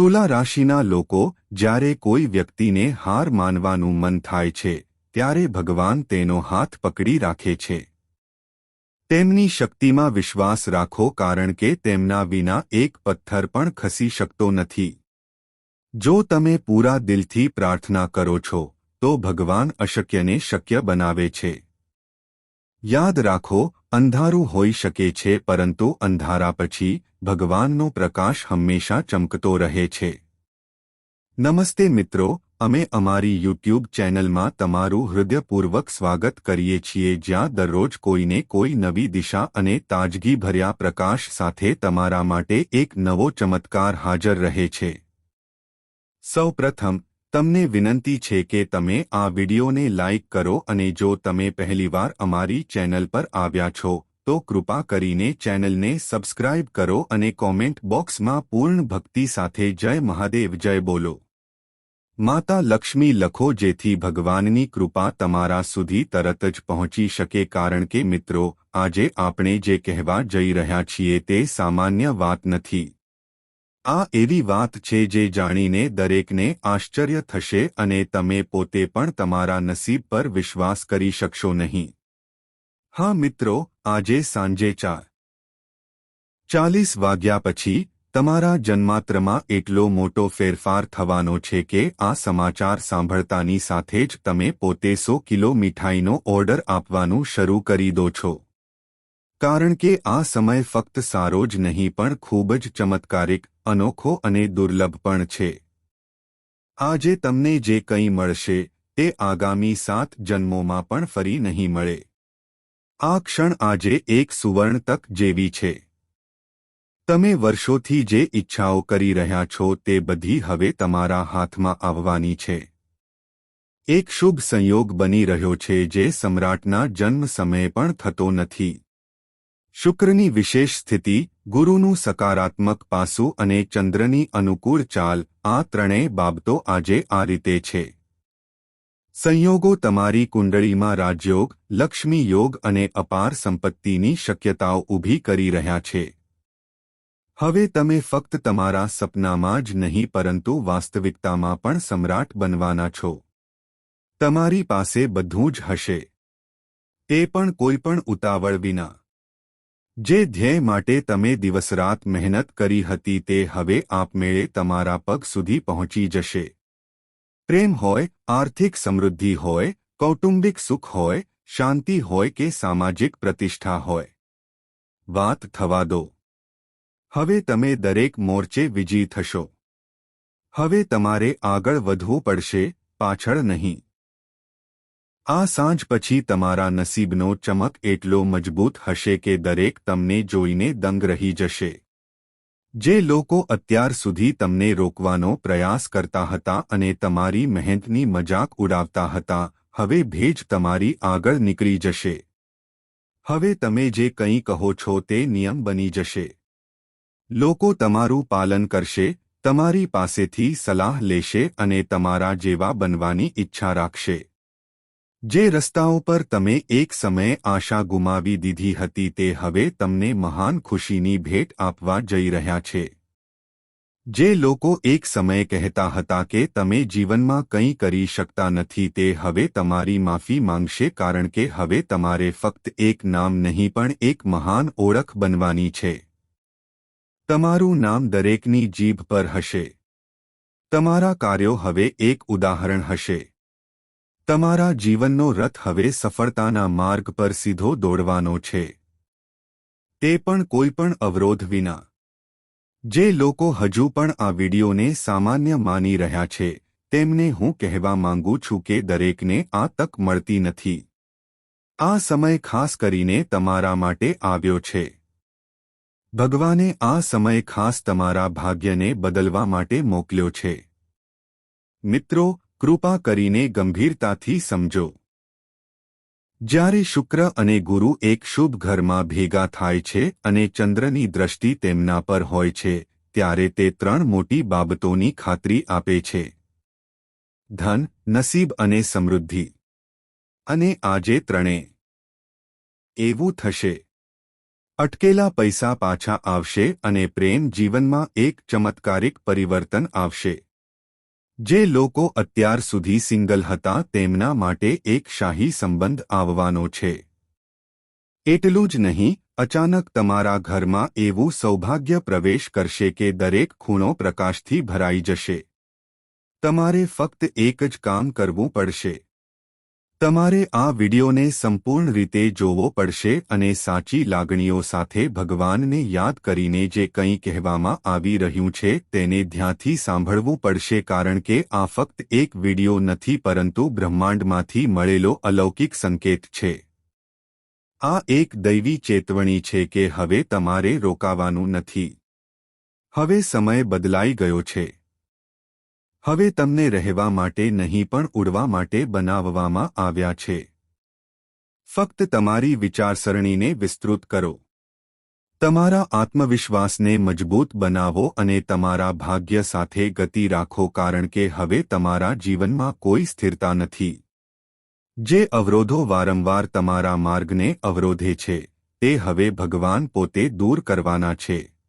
તુલા રાશિના લોકો જ્યારે કોઈ વ્યક્તિને હાર માનવાનું મન થાય છે, ત્યારે ભગવાન તેનો હાથ પકડી રાખે છે. તેમની શક્તિમાં વિશ્વાસ રાખો કારણ કે તેમના વિના એક પથ્થર પણ ખસી શકતો નથી. જો તમે પૂરા દિલથી પ્રાર્થના કરો છો, તો ભગવાન અશક્યને શક્ય બનાવે છે. યાદ રાખો, અંધારું હોઈ શકે છે પરંતુ અંધારા પછી ભગવાનનો પ્રકાશ હંમેશા ચમકતો રહે છે. નમસ્તે મિત્રો, અમે અમારી યુટ્યુબ ચેનલમાં તમારું હૃદયપૂર્વક સ્વાગત કરીએ છીએ જ્યાં દરરોજ કોઈને કોઈ નવી દિશા અને તાજગીભર્યા પ્રકાશ સાથે તમારા માટે એક નવો ચમત્કાર હાજર રહે છે. સૌપ્રથમ તમને વિનંતી છે કે તમે આ વિડિયોને લાઇક કરો અને જો તમે પહેલીવાર અમારી ચેનલ પર આવ્યા છો, તો કૃપા કરીને ચેનલને સબસ્ક્રાઇબ કરો અને કોમેન્ટ બોક્સમાં પૂર્ણ ભક્તિ સાથે જય મહાદેવ જય બોલો. માતા લક્ષ્મી લખો જેથી ભગવાનની કૃપા તમારા સુધી તરત જ પહોંચી શકે કારણ કે મિત્રો, આજે આપણે જે કહેવા જઈ રહ્યા છીએ તે સામાન્ય વાત નથી. આ એવી વાત છે જે જાણીને દરેકને આશ્ચર્ય થશે અને તમે પોતે પણ તમારા નસીબ પર વિશ્વાસ કરી શકશો નહીં. હા મિત્રો, આજે સાંજે ચાર. ચાલીસ વાગ્યા પછી તમારા જન્માત્રમાં એટલો મોટો ફેરફાર થવાનો છે કે આ સમાચાર સાંભળતાની સાથે જ તમે પોતે સો કિલો મીઠાઈનો ઓર્ડર આપવાનું શરૂ કરી દો છો. કારણ કે આ સમય ફક્ત સારો જ નહીં, પણ ખૂબ જ ચમત્કારિક, અનોખો અને દુર્લભ પણ છે. આજે તમને જે કંઈ મળશે, તે આગામી સાત જન્મોમાં પણ ફરી નહીં મળે. આ ક્ષણ આજે એક સુવર્ણ તક જેવી છે. તમે વર્ષોથી જે ઈચ્છાઓ કરી રહ્યા છો, તે બધી હવે તમારા હાથમાં આવવાની છે. એક શુભ સંયોગ બની રહ્યો છે, જે સમ્રાટના જન્મ સમયે પણ થતો નથી. શુક્રની વિશેષ સ્થિતિ, ગુરુનું સકારાત્મક પાસું અને ચંદ્રની અનુકૂળ ચાલ, આ ત્રણેય બાબતો આજે આ રીતે છે. સંયોગો તમારી કુંડળીમાં રાજયોગ, લક્ષ્મી યોગ અને અપાર સંપત્તિની શક્યતાઓ ઊભી કરી રહ્યા છે. હવે તમે ફક્ત તમારા સપનામાં જ નહીં, પરંતુ વાસ્તવિકતામાં પણ સમ્રાટ બનવાના છો. તમારી પાસે બધું જ હશે. તે પણ કોઈપણ ઉતાવળ વિના. જે ધ્યેય માટે તમે દિવસરાત મહેનત કરી હતી તે હવે આપમેળે તમારા પગ સુધી પહોંચી જશે. પ્રેમ હોય, આર્થિક સમૃદ્ધિ હોય, કૌટુંબિક સુખ હોય, શાંતિ હોય કે સામાજિક પ્રતિષ્ઠા હોય. વાત થવા દો. હવે તમે દરેક મોરચે વિજયી થશો. હવે તમારે આગળ વધવું પડશે, પાછળ નહીં. આ સાંજ પછી તમારા નસીબનો ચમક એટલો મજબૂત હશે કે દરેક તમને જોઈને દંગ રહી જશે. જે લોકો અત્યાર સુધી તમને રોકવાનો પ્રયાસ કરતા હતા અને તમારી મહેનતની મજાક ઉડાવતા હતા, હવે ભેજ તમારી આગળ નીકળી જશે. હવે તમે જે કંઈ કહો છો તે નિયમ બની જશે. લોકો તમારું પાલન કરશે, તમારી પાસેથી સલાહ લેશે અને તમારા જેવા બનવાની ઈચ્છા રાખશે. જે રસ્તાઓ પર તમે એક સમયે આશા ગુમાવી દીધી હતી તે હવે તમને મહાન ખુશીની ભેટ આપવા જઈ રહ્યા છે. જે લોકો એક સમયે કહેતા હતા કે તમે જીવનમાં કંઈ કરી શકતા નથી તે હવે તમારી માફી માંગશે કારણ કે હવે તમારે ફક્ત એક નામ નહીં પણ એક મહાન ઓળખ બનવાની છે. તમારું નામ દરેકની જીભ પર હશે. તમારા કાર્યો હવે એક ઉદાહરણ હશે. તમારા જીવનનો રથ હવે સફળતાના માર્ગ પર સીધો દોડવાનો છે. તે પણ કોઈપણ અવરોધ વિના. જે લોકો હજુ પણ આ વિડિયોને સામાન્ય માની રહ્યા છે, તેમને હું કહેવા માંગુ છું કે દરેકને આ તક મળતી નથી. આ સમય ખાસ કરીને તમારા માટે આવ્યો છે. ભગવાને આ સમય ખાસ તમારા ભાગ્યને બદલવા માટે મોકલ્યો છે. મિત્રો કૃપા કરીને ગંભીરતાથી સમજો. જ્યારે શુક્ર અને ગુરુ એક શુભ ઘરમાં ભેગા થાય છે અને ચંદ્રની દ્રષ્ટિ તેમના પર હોય છે, ત્યારે તે ત્રણ મોટી બાબતોની ખાતરી આપે છે. ધન, નસીબ અને સમૃદ્ધિ. અને આજે ત્રણે. એવું થશે. અટકેલા પૈસા પાછા આવશે અને પ્રેમ જીવનમાં એક ચમત્કારિક પરિવર્તન આવશે. જે લોકો અત્યાર સુધી સિંગલ હતા તેમના માટે એક શાહી સંબંધ આવવાનો છે. એટલું જ નહીં, અચાનક તમારા ઘરમાં એવું સૌભાગ્ય પ્રવેશ કરશે કે દરેક ખૂણો પ્રકાશથી ભરાઈ જશે. તમારે ફક્ત એક જ કામ કરવું પડશે. તમારે આ વિડિયોને સંપૂર્ણ રીતે જોવો પડશે અને સાચી લાગણીઓ સાથે ભગવાનને યાદ કરીને જે કંઈ કહેવામાં આવી રહ્યું છે તેને ધ્યાનથી સાંભળવું પડશે કારણ કે આ ફક્ત એક વિડિયો નથી પરંતુ બ્રહ્માંડમાંથી મળેલો અલૌકિક સંકેત છે. આ એક દૈવી ચેતવણી છે કે હવે તમારે રોકાવાનું નથી. હવે સમય બદલાઈ ગયો છે. હવે તમને રહેવા માટે નહીં પણ ઉડવા માટે બનાવવામાં આવ્યા છે. ફક્ત તમારી વિચારસરણીને વિસ્તૃત કરો. તમારા આત્મવિશ્વાસને મજબૂત બનાવો અને તમારા ભાગ્ય સાથે ગતિ રાખો કારણ કે હવે તમારા જીવનમાં કોઈ સ્થિરતા નથી. જે અવરોધો વારંવાર તમારા માર્ગને અવરોધે છે, તે હવે ભગવાન પોતે દૂર કરવાના છે.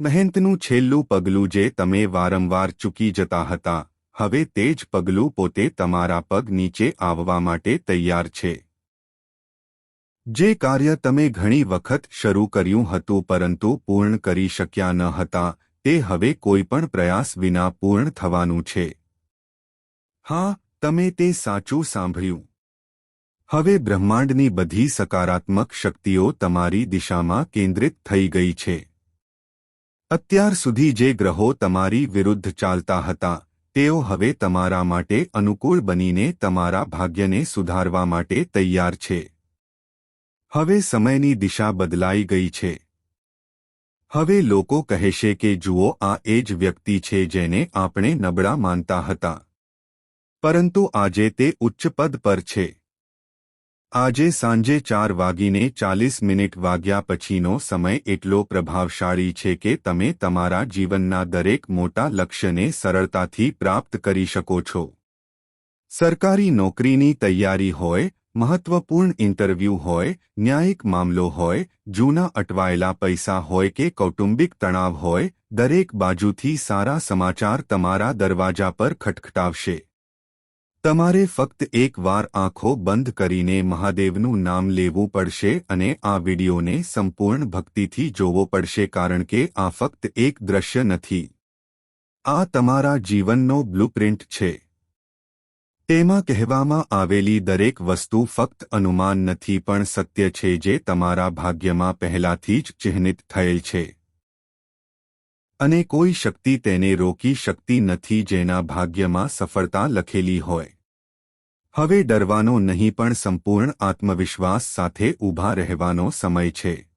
મહેનતનું છેલ્લું પગલું જે તમે વારંવાર ચૂકી જતા હતા, હવે તે જ પગલું પોતે તમારા પગ નીચે આવવા માટે તૈયાર છે. જે કાર્ય તમે ઘણી વખત શરૂ કર્યું હતું પરંતુ પૂર્ણ કરી શક્યા ન હતા, તે હવે કોઈપણ પ્રયાસ વિના પૂર્ણ થવાનું છે. હા, તમે તે સાચું સાંભળ્યું. હવે બ્રહ્માંડની બધી સકારાત્મક શક્તિઓ તમારી દિશામાં કેન્દ્રિત થઈ ગઈ છે. અત્યાર સુધી જે ગ્રહો તમારી વિરુદ્ધ ચાલતા હતા, તેઓ હવે તમારા માટે અનુકૂળ બનીને તમારા ભાગ્યને સુધારવા માટે તૈયાર છે. હવે સમયની દિશા બદલાઈ ગઈ છે. હવે લોકો કહેશે કે, જુઓ, આ એ જ વ્યક્તિ છે જેને આપણે નબળા માનતા હતા. પરંતુ આજે તે ઉચ્ચ પદ પર છે. આજે સાંજે ચાર વાગીને ચાલીસ મિનિટ વાગ્યા પછીનો સમય એટલો પ્રભાવશાળી છે કે તમે તમારા જીવનના દરેક મોટા લક્ષ્યને સરળતાથી પ્રાપ્ત કરી શકો છો. સરકારી નોકરીની તૈયારી હોય, મહત્વપૂર્ણ ઇન્ટરવ્યૂ હોય, ન્યાયિક મામલો હોય, જૂના અટવાયેલા પૈસા હોય કે કૌટુંબિક તણાવ હોય, દરેક બાજુથી સારા સમાચાર તમારા દરવાજા પર ખટખટાવશે. તમારે ફક્ત એક વાર આંખો બંધ કરીને મહાદેવનું નામ લેવું પડશે અને આ વિડિયોને સંપૂર્ણ ભક્તિથી જોવો પડશે કારણ કે આ ફક્ત એક દ્રશ્ય નથી. આ તમારા જીવનનો બ્લુપ્રિન્ટ છે. તેમાં કહેવામાં આવેલી દરેક વસ્તુ ફક્ત અનુમાન નથી પણ સત્ય છે જે તમારા ભાગ્યમાં પહેલાથી જ ચિહ્નિત થયેલ છે. અને કોઈ શક્તિ તેને રોકી શકતી નથી જેના ભાગ્યમાં સફળતા લખેલી હોય. હવે ડરવાનો નહીં પણ સંપૂર્ણ આત્મવિશ્વાસ સાથે ઊભા રહેવાનો સમય છે.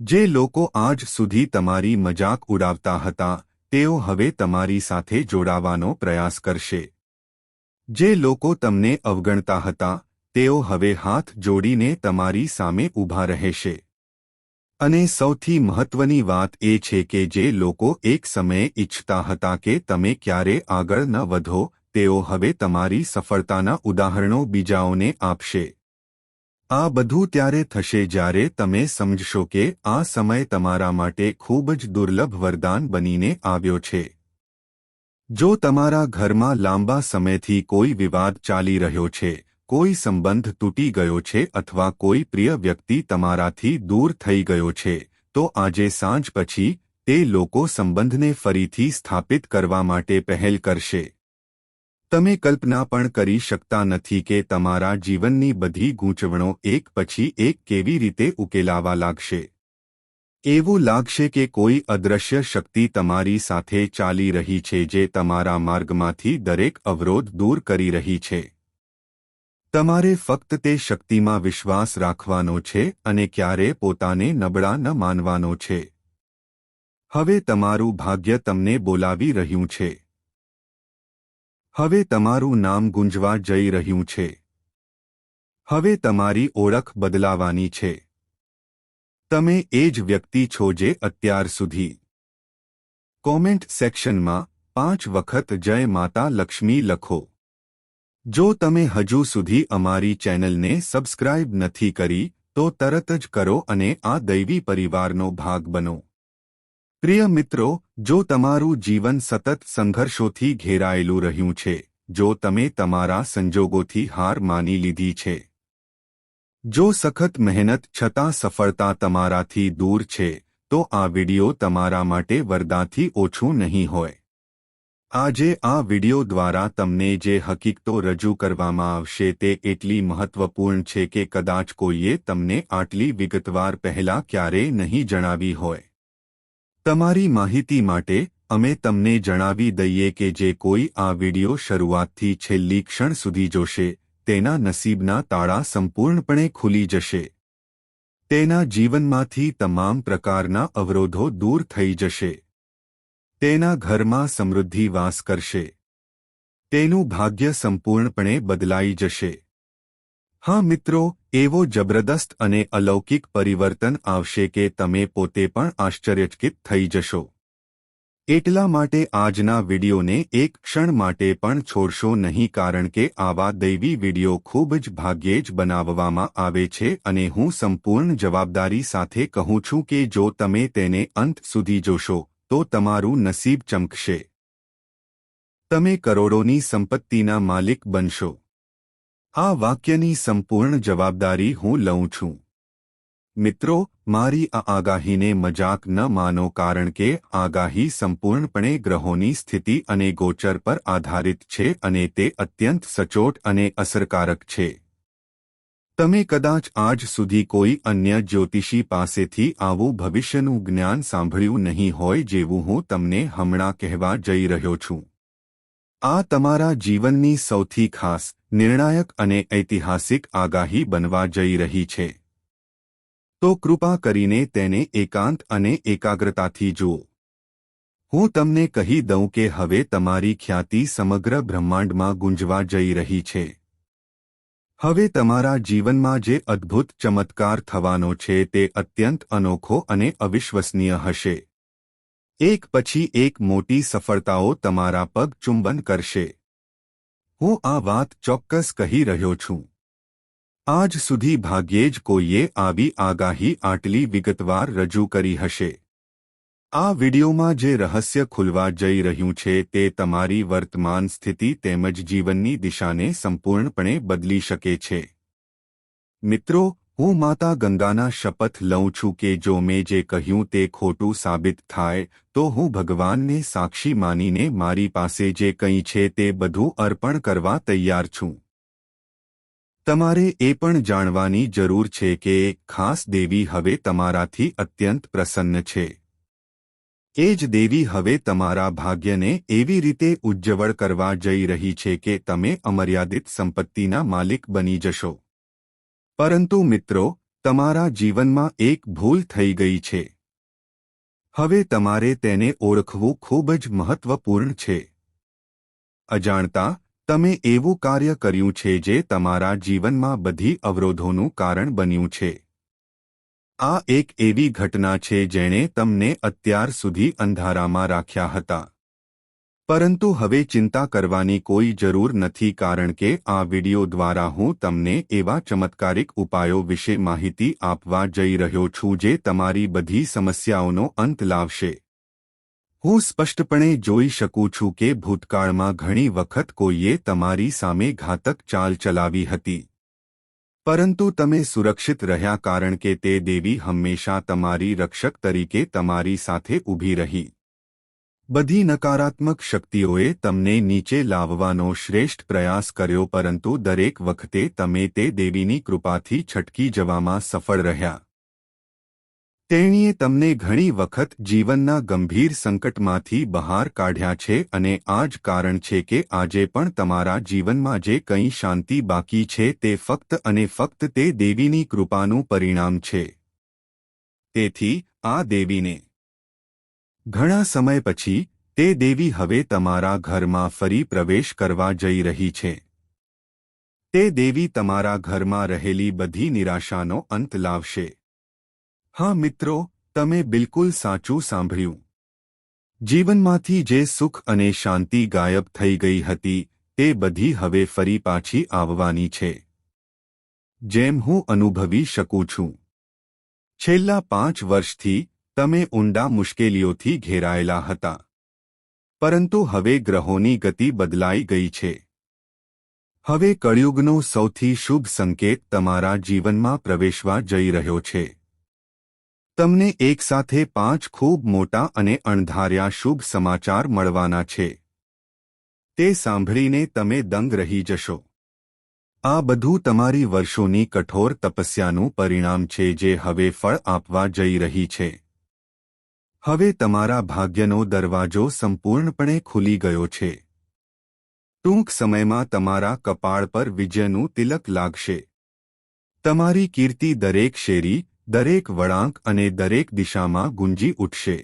જે લોકો આજ સુધી તમારી મજાક ઉડાવતા હતા, તેઓ હવે તમારી સાથે જોડાવાનો પ્રયાસ કરશે. જે લોકો તમને અવગણતા હતા, તેઓ હવે હાથ જોડીને તમારી સામે ઊભા રહેશે. અને સૌથી મહત્વની વાત એ છે કે જે લોકો એક સમયે ઇચ્છતા હતા કે તમે ક્યારે આગળ ન વધો તેઓ હવે તમારી સફળતાના ઉદાહરણો બીજાઓને આપશે. આ બધું ત્યારે થશે જ્યારે તમે સમજશો કે આ સમય તમારા માટે ખૂબ જ દુર્લભ વરદાન બનીને આવ્યો છે. જો તમારા ઘરમાં લાંબા સમયથી કોઈ વિવાદ ચાલી રહ્યો છે, કોઈ સંબંધ તૂટી ગયો છે અથવા કોઈ પ્રિય વ્યક્તિ તમારાથી દૂર થઈ ગયો છે, તો આજે સાંજ પછી તે લોકો સંબંધને ફરીથી સ્થાપિત કરવા માટે પહેલ કરશે. તમે કલ્પના પણ કરી શકતા નથી કે તમારા જીવનની બધી ગૂંચવણો એક પછી એક કેવી રીતે ઉકેલાવા લાગશે. એવું લાગશે કે કોઈ અદ્રશ્ય શક્તિ તમારી સાથે ચાલી રહી છે જે તમારા માર્ગમાંથી દરેક અવરોધ દૂર કરી રહી છે. તમારે ફક્ત તે શક્તિમાં વિશ્વાસ રાખવાનો છે અને ક્યારે પોતાને નબળા ન માનવાનો છે. હવે તમારું ભાગ્ય તમને બોલાવી રહ્યું છે. હવે તમારું નામ ગુંજવા જઈ રહ્યું છે. હવે તમારી ઓળખ બદલાવાની છે. તમે એ જ વ્યક્તિ છો જે અત્યાર સુધી. કોમેન્ટ સેક્શનમાં પાંચ વખત જય માતા લક્ષ્મી લખો. જો તમે હજુ સુધી અમારી ચેનલને સબસ્ક્રાઇબ નથી કરી, તો તરત જ કરો અને આ દૈવી પરિવારનો ભાગ બનો. પ્રિય મિત્રો, જો તમારું જીવન સતત સંઘર્ષોથી ઘેરાયેલું રહ્યું છે, જો તમે તમારા સંજોગોથી હાર માની લીધી છે, જો સખત મહેનત છતાં સફળતા તમારાથી દૂર છે, તો આ વિડિયો તમારા માટે વરદાથી ઓછું નહીં હોય. આજે આ વિડિયો દ્વારા તમને જે હકીકતો રજૂ કરવામાં આવશે તે એટલી મહત્વપૂર્ણ છે કે કદાચ કોઈએ તમને આટલી વિગતવાર પહેલા ક્યારેય નહીં જણાવી હોય. તમારી માહિતી માટે અમે તમને જણાવી દઈએ કે જે કોઈ આ વિડિયો શરૂઆતથી છેલ્લી ક્ષણ સુધી જોશે, તેના નસીબના તાળા સંપૂર્ણપણે ખુલી જશે. તેના જીવનમાંથી તમામ પ્રકારના અવરોધો દૂર થઈ જશે. તેના ઘરમાં સમૃદ્ધિ વાસ કરશે. તેનું ભાગ્ય સંપૂર્ણપણે બદલાઈ જશે. હા મિત્રો, એવો જબરદસ્ત અને અલૌકિક પરિવર્તન આવશે કે તમે પોતે પણ આશ્ચર્યચકિત થઈ જશો. એટલા માટે આજના વિડીયોને એક ક્ષણ માટે પણ છોડશો નહીં કારણ કે આવા દૈવી વીડિયો ખૂબ જ ભાગ્યે જ બનાવવામાં આવે છે અને હું સંપૂર્ણ જવાબદારી સાથે કહું છું કે જો તમે તેને અંત સુધી જોશો, તો તમારું નસીબ ચમકશે. તમે કરોડોની સંપત્તિના માલિક બનશો. આ વાક્યની સંપૂર્ણ જવાબદારી હું લઉં છું. મિત્રો, મારી આ આગાહીને મજાક ન માનો કારણ કે આગાહી સંપૂર્ણપણે ગ્રહોની સ્થિતિ અને ગોચર પર આધારિત છે અને તે અત્યંત સચોટ અને અસરકારક છે. તમે કદાચ આજ સુધી કોઈ અન્ય જ્યોતિષી પાસેથી આવું ભવિષ્યનું જ્ઞાન સાંભળ્યું નહીં હોય જેવું હું તમને હમણાં કહેવા જઈ રહ્યો છું. આ તમારા જીવનની સૌથી ખાસ, નિર્ણાયક અને ઐતિહાસિક આગાહી બનવા જઈ રહી છે. તો કૃપા કરીને તેને એકાંત અને એકાગ્રતાથી જુઓ. હું તમને કહી દઉં કે હવે તમારી ખ્યાતિ સમગ્ર બ્રહ્માંડમાં ગુંજવા જઈ રહી છે. હવે તમારા જીવનમાં જે અદ્ભુત ચમત્કાર થવાનો છે તે અત્યંત અનોખો અને અવિશ્વસનીય હશે. એક પછી એક મોટી સફળતાઓ તમારા પગ ચુંબન કરશે. હું આ વાત ચોક્કસ કહી રહ્યો છું. આજ સુધી ભાગ્યે જ કોઈએ આવી આગાહી આટલી વિગતવાર રજૂ કરી હશે. આ વિડિયોમાં જે રહસ્ય ખુલવા જઈ રહ્યું છે તે તમારી વર્તમાન સ્થિતિ તેમજ જીવનની દિશાને સંપૂર્ણપણે બદલી શકે છે. મિત્રો હું માતા ગંગાના શપથ લઉં છું કે જો મેં જે કહ્યું તે ખોટું સાબિત થાય, તો હું ભગવાનને સાક્ષી માનીને મારી પાસે જે કંઈ છે તે બધું અર્પણ કરવા તૈયાર છું. તમારે એ પણ જાણવાની જરૂર છે કે ખાસ દેવી હવે તમારાથી અત્યંત પ્રસન્ન છે. એ જ દેવી હવે તમારા ભાગ્યને એવી રીતે ઉજ્જવળ કરવા જઈ રહી છે કે તમે અમર્યાદિત સંપત્તિના માલિક બની જશો. પરંતુ મિત્રો, તમારા જીવનમાં એક ભૂલ થઈ ગઈ છે. હવે તમારે તેને ઓળખવું ખૂબ જ મહત્વપૂર્ણ છે. અજાણતા, તમે એવું કાર્ય કર્યું છે જે તમારા જીવનમાં બધી અવરોધોનું કારણ બન્યું છે. આ એક એવી ઘટના છે જેણે તમને અત્યાર સુધી અંધારામાં રાખ્યા હતા. પરંતુ હવે ચિંતા કરવાની કોઈ જરૂર નથી કારણ કે આ વિડિયો દ્વારા હું તમને એવા ચમત્કારિક ઉપાયો વિશે માહિતી આપવા જઈ રહ્યો છું જે તમારી બધી સમસ્યાઓનો અંત લાવશે. હું સ્પષ્ટપણે જોઈ શકું છું કે ભૂતકાળમાં ઘણી વખત કોઈએ તમારી સામે ઘાતક ચાલ ચલાવી હતી. પરંતુ તમે સુરક્ષિત રહ્યા કારણ કે તે દેવી હંમેશા તમારી રક્ષક તરીકે તમારી સાથે ઊભી રહી. બધી નકારાત્મક શક્તિઓએ તમને નીચે લાવવાનો શ્રેષ્ઠ પ્રયાસ કર્યો પરંતુ દરેક વખતે તમે તે દેવીની કૃપાથી છટકી જવામાં સફળ રહ્યા. તેણીએ તમને ઘણી વખત જીવનના ગંભીર સંકટમાંથી બહાર કાઢ્યા છે અને આ જ કારણ છે કે આજે પણ તમારા જીવનમાં જે કંઈ શાંતિ બાકી છે તે ફક્ત અને ફક્ત તે દેવીની કૃપાનું પરિણામ છે. તેથી, આ દેવીને ઘણા સમય પછી, તે દેવી હવે તમારા ઘરમાં ફરી પ્રવેશ કરવા જઈ રહી છે. તે દેવી તમારા ઘરમાં રહેલી બધી નિરાશાનો અંત લાવશે. હા મિત્રો, તમે બિલકુલ સાચું સાંભળ્યું. જીવનમાંથી જે સુખ અને શાંતિ ગાયબ થઈ ગઈ હતી, તે બધી હવે ફરી પાછી આવવાની છે. જેમ હું અનુભવી શકું છું. છેલ્લા પાંચ વર્ષથી તમે ઊંડા મુશ્કેલીઓથી ઘેરાયેલા હતા. પરંતુ હવે ગ્રહોની ગતિ બદલાઈ ગઈ છે. હવે કળિયુગનો સૌથી શુભ સંકેત તમારા જીવનમાં પ્રવેશવા જઈ રહ્યો છે. તમને એકસાથે પાંચ ખૂબ મોટા અને અણધાર્યા શુભ સમાચાર મળવાના છે. તે સાંભળીને તમે દંગ રહી જશો. આ બધું તમારી વર્ષોની કઠોર તપસ્યાનું પરિણામ છે જે હવે ફળ આપવા જઈ રહી છે. હવે તમારા ભાગ્યનો દરવાજો સંપૂર્ણપણે ખુલી ગયો છે. ટૂંક સમયમાં તમારા કપાળ પર વિજયનું તિલક લાગશે. તમારી કીર્તિ દરેક શેરી, દરેક વળાંક અને દરેક દિશામાં ગુંજી ઉઠશે.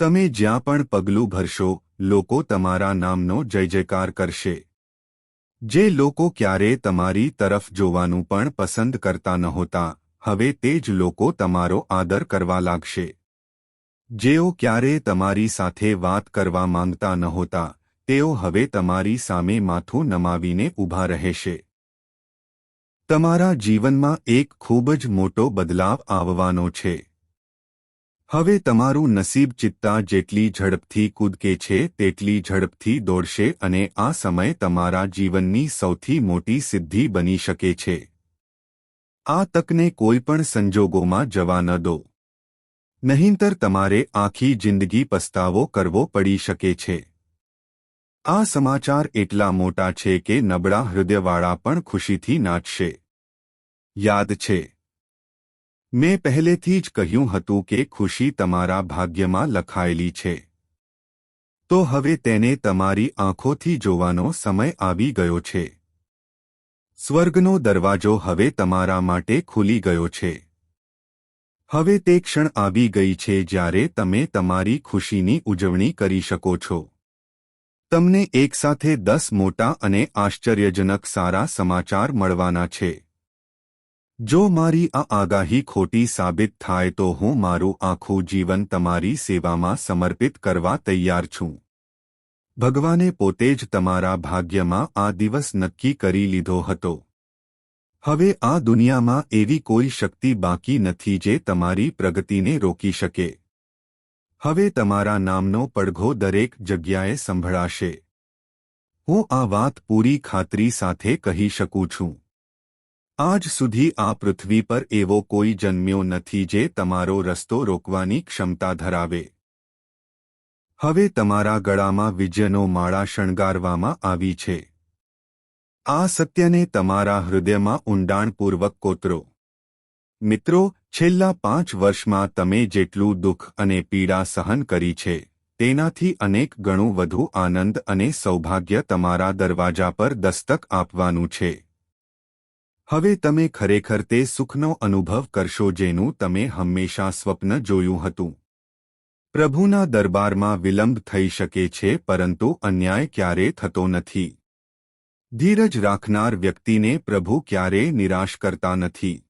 તમે જ્યાં પણ પગલું ભરશો, લોકો તમારા નામનો જય જયકાર કરશે. જે લોકો ક્યારે તમારી તરફ જોવાનું પણ પસંદ કરતા નહોતા, હવે તે જ લોકો તમારો આદર કરવા લાગશે. જેઓ ક્યારે તમારી સાથે વાત કરવા માંગતા નહોતા, તેઓ હવે તમારી સામે માથું નમાવીને ઊભા રહેશે. તમારા જીવનમાં એક ખૂબ જ મોટો બદલાવ આવવાનો છે. હવે તમારું નસીબ ચિત્તા જેટલી ઝડપથી કૂદકે છે, તેટલી ઝડપથી દોડશે અને આ સમય તમારા જીવનની સૌથી મોટી સિદ્ધિ બની શકે છે. આ તકને કોઈપણ સંજોગોમાં જવા ન દો. નહીંતર તમારે આખી જિંદગી પસ્તાવો કરવો પડી શકે છે. આ સમાચાર એટલા મોટા છે કે નબળા હૃદયવાળા પણ ખુશીથી નાચશે. યાદ છે. મેં પહેલેથી જ કહ્યું હતું કે ખુશી તમારા ભાગ્યમાં લખાયેલી છે. તો હવે તેને તમારી આંખોથી જોવાનો સમય આવી ગયો છે. સ્વર્ગનો દરવાજો હવે તમારા માટે ખુલી ગયો છે. હવે તે ક્ષણ આવી ગઈ છે જ્યારે તમે તમારી ખુશીની ઉજવણી કરી શકો છો. તમને એકસાથે દસ મોટા અને આશ્ચર્યજનક સારા સમાચાર મળવાના છે. જો મારી આ આગાહી ખોટી સાબિત થાય તો હું મારું આખું જીવન તમારી સેવામાં સમર્પિત કરવા તૈયાર છું. ભગવાને પોતે જ તમારા ભાગ્યમાં આ દિવસ નક્કી કરી લીધો હતો. હવે આ દુનિયામાં એવી કોઈ શક્તિ બાકી નથી જે તમારી પ્રગતિને રોકી શકે. હવે તમારા નામનો પડઘો દરેક જગ્યાએ સંભળાશે. હું આ વાત પૂરી ખાતરી સાથે કહી શકું છું. આજ સુધી આ પૃથ્વી પર એવો કોઈ જન્મ્યો નથી જે તમારો રસ્તો રોકવાની ક્ષમતા ધરાવે. હવે તમારા ગળામાં વિજયનો માળા શણગારવામાં આવી છે. આ સત્યને તમારા હૃદયમાં ઊંડાણપૂર્વક કોતરો. મિત્રો, છેલ્લા પાંચ વર્ષમાં તમે જેટલું દુઃખ અને પીડા સહન કરી છે, તેનાથી અનેક ગણું વધુ આનંદ અને સૌભાગ્ય તમારા દરવાજા પર દસ્તક આપવાનું છે. હવે તમે ખરેખર તે સુખનો અનુભવ કરશો જેનું તમે હંમેશા સ્વપ્ન જોયું હતું. પ્રભુના દરબારમાં વિલંબ થઈ શકે છે, પરંતુ અન્યાય ક્યારે થતો નથી. ધીરજ રાખનાર વ્યક્તિને પ્રભુ ક્યારેય નિરાશ કરતા નથી.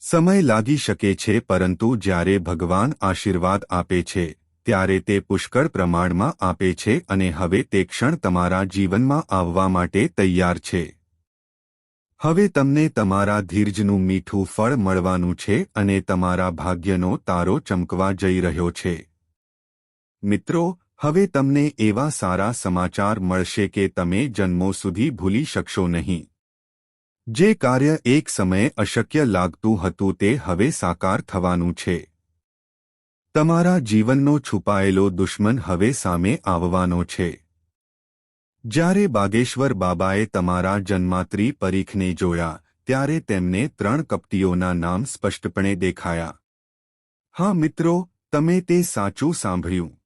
સમય લાગી શકે છે, પરંતુ જ્યારે ભગવાન આશીર્વાદ આપે છે, ત્યારે તે પુષ્કળ પ્રમાણમાં આપે છે અને હવે તે ક્ષણ તમારા જીવનમાં આવવા માટે તૈયાર છે. હવે તમને તમારા ધીરજનું મીઠું ફળ મળવાનું છે અને તમારા ભાગ્યનો તારો ચમકવા જઈ રહ્યો છે. મિત્રો હવે તમને એવા સારા સમાચાર મળશે કે તમે જન્મો સુધી ભૂલી શકશો નહીં. જે કાર્ય એક સમયે અશક્ય લાગતું હતું તે હવે સાકાર થવાનું છે. તમારા જીવનનો છુપાયેલો દુશ્મન હવે સામે આવવાનો છે. જ્યારે બાગેશ્વર બાબાએ તમારા જન્માત્રી પરીખને જોયા, ત્યારે તેમને ત્રણ કપટીઓના નામ સ્પષ્ટપણે દેખાયા. હા મિત્રો, તમે તે સાચું સાંભળ્યું.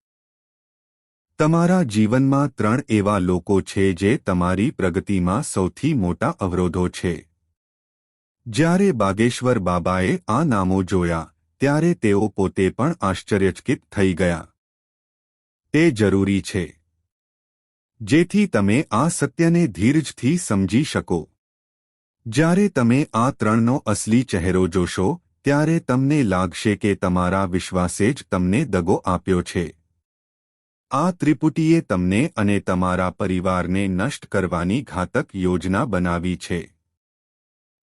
તમારા જીવનમાં ત્રણ એવા લોકો છે જે તમારી પ્રગતિમાં સૌથી મોટા અવરોધો છે. જ્યારે બાગેશ્વર બાબાએ આ નામો જોયા, ત્યારે તેઓ પોતે પણ આશ્ચર્યચકિત થઈ ગયા. તે જરૂરી છે. જેથી તમે આ સત્યને ધીરજથી સમજી શકો. જ્યારે તમે આ ત્રણનો અસલી ચહેરો જોશો, ત્યારે તમને લાગશે કે તમારા વિશ્વાસે જ તમને દગો આપ્યો છે. આ ત્રિપુટીએ તમને અને તમારા પરિવારને નષ્ટ કરવાની ઘાતક યોજના બનાવી છે.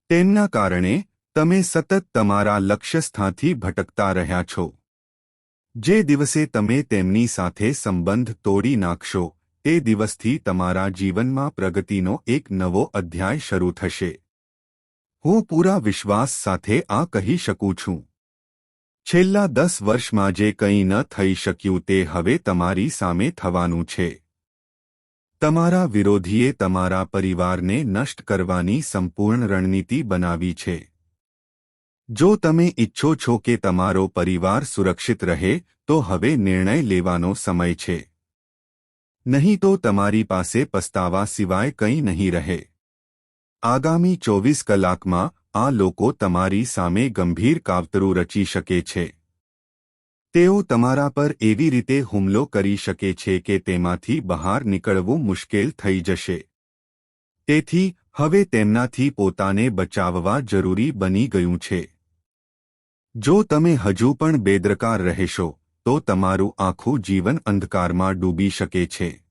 તેમના કારણે, તમે સતત તમારા લક્ષ્યસ્થાથી ભટકતા રહ્યા છો. જે દિવસે તમે તેમની સાથે સંબંધ તોડી નાખશો, તે દિવસથી તમારા જીવનમાં પ્રગતિનો એક નવો અધ્યાય શરૂ થશે. હું પૂરા વિશ્વાસ સાથે આ કહી શકું છું. છેલ્લા દસ વર્ષમાં જે કંઈ ન થઈ શક્યું તે હવે તમારી સામે થવાનું છે. તમારા વિરોધીએ તમારા પરિવારને નષ્ટ કરવાની સંપૂર્ણ રણનીતિ બનાવી છે. જો તમે ઇચ્છો છો કે તમારો પરિવાર સુરક્ષિત રહે, તો હવે નિર્ણય લેવાનો સમય છે. નહીં તો તમારી પાસે પસ્તાવા સિવાય કંઈ નહીં રહે. આગામી ચોવીસ કલાકમાં આ લોકો તમારી સામે ગંભીર કાવતરું રચી શકે છે. તેઓ તમારા પર એવી રીતે હુમલો કરી શકે છે કે તેમાંથી બહાર નીકળવું મુશ્કેલ થઈ જશે. તેથી, હવે તેમનાથી પોતાને બચાવવા જરૂરી બની ગયું છે. જો તમે હજુ પણ બેદરકાર રહેશો, તો તમારું આખું જીવન અંધકારમાં ડૂબી શકે છે.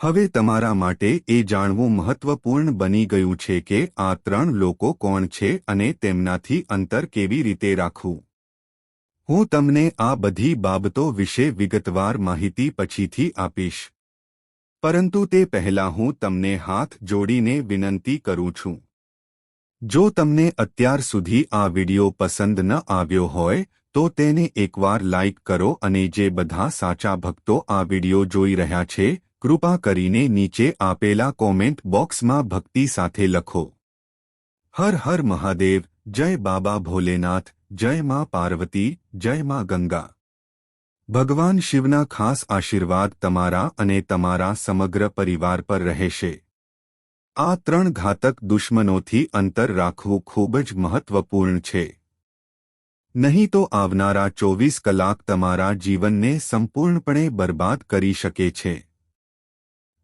હવે તમારા માટે એ જાણવું મહત્વપૂર્ણ બની ગયું છે કે આ ત્રણ લોકો કોણ છે અને તેમનાથી અંતર કેવી રીતે રાખવું. હું તમને આ બધી બાબતો વિશે વિગતવાર માહિતી પછીથી આપીશ. પરંતુ તે પહેલાં હું તમને હાથ જોડીને વિનંતી કરું છું. જો તમને અત્યાર સુધી આ વિડિયો પસંદ ન આવ્યો હોય, તો તેને એકવાર લાઇક કરો અને જે બધા સાચા ભક્તો આ વિડિયો જોઈ રહ્યા છે કૃપા કરીને નીચે આપેલા કોમેન્ટ બોક્સમાં ભક્તિ સાથે લખો. હર હર મહાદેવ, જય બાબા ભોલેનાથ, જય માં પાર્વતી, જય માં ગંગા. ભગવાન શિવના ખાસ આશીર્વાદ તમારા અને તમારા સમગ્ર પરિવાર પર રહેશે. આ ત્રણ ઘાતક દુશ્મનોથી અંતર રાખવું ખૂબ જ મહત્વપૂર્ણ છે. નહીં તો આવનારા ચોવીસ કલાક તમારા જીવનને સંપૂર્ણપણે બરબાદ કરી શકે છે.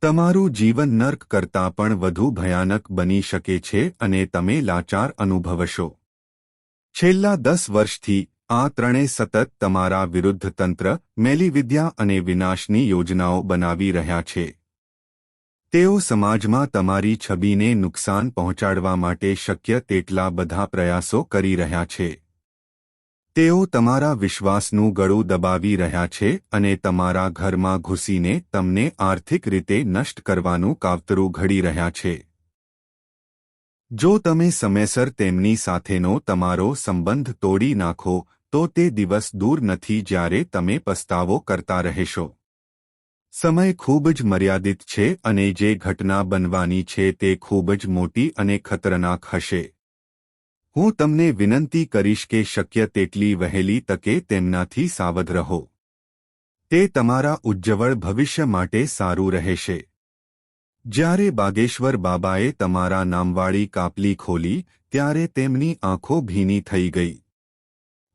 તમારું જીવન નર્ક કરતાં પણ વધુ ભયાનક બની શકે છે અને તમે લાચાર અનુભવશો. છેલ્લા દસ વર્ષથી આ ત્રણે સતત તમારા વિરુદ્ધ તંત્ર, મેલીવિદ્યા અને વિનાશની યોજનાઓ બનાવી રહ્યા છે. તેઓ સમાજમાં તમારી છબીને નુકસાન પહોંચાડવા માટે શક્ય તેટલા બધા પ્રયાસો કરી રહ્યા છે. તેઓ તમારા વિશ્વાસનું ગળું દબાવી રહ્યા છે અને તમારા ઘરમાં ઘૂસીને તમને આર્થિક રીતે નષ્ટ કરવાનું કાવતરું ઘડી રહ્યા છે. જો તમે સમયસર તેમની સાથેનો તમારો સંબંધ તોડી નાખો, તો તે દિવસ દૂર નથી જ્યારે તમે પસ્તાવો કરતા રહેશો. સમય ખૂબ જ મર્યાદિત છે અને જે ઘટના બનવાની છે તે ખૂબ જ મોટી અને ખતરનાક હશે. હું તમને વિનંતી કરીશ કે શક્ય તેટલી વહેલી તકે તેમનાથી સાવધ રહો. તે તમારા ઉજ્જવળ ભવિષ્ય માટે સારું રહેશે. જ્યારે બાગેશ્વર બાબાએ તમારા નામવાળી કાપલી ખોલી, ત્યારે તેમની આંખો ભીની થઈ ગઈ.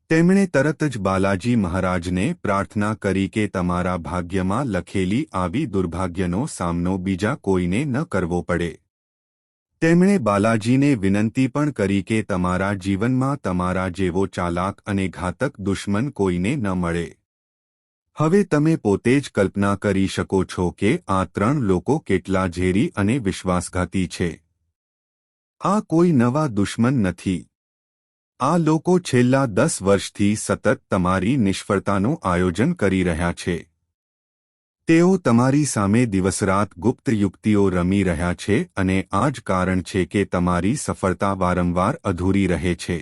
તેમણે તરત જ બાલાજી મહારાજને પ્રાર્થના કરી કે તમારા ભાગ્યમાં લખેલી આવી દુર્ભાગ્યનો સામનો બીજા કોઈને ન કરવો પડે. તેમણે બાલાજીને વિનંતી પણ કરી કે તમારા જીવનમાં તમારા જેવો ચાલાક અને ઘાતક દુશ્મન કોઈને ન મળે. હવે તમે પોતે જ કલ્પના કરી શકો છો કે આ ત્રણ લોકો કેટલા ઝેરી અને વિશ્વાસઘાતી છે. આ કોઈ નવા દુશ્મન નથી. આ લોકો છેલ્લા દસ વર્ષથી સતત તમારી નિષ્ફળતાનું આયોજન કરી રહ્યા છે. તેઓ તમારી સામે દિવસરાત ગુપ્ત યુક્તિઓ રમી રહ્યા છે અને આ જ કારણ છે કે તમારી સફળતા વારંવાર અધૂરી રહે છે.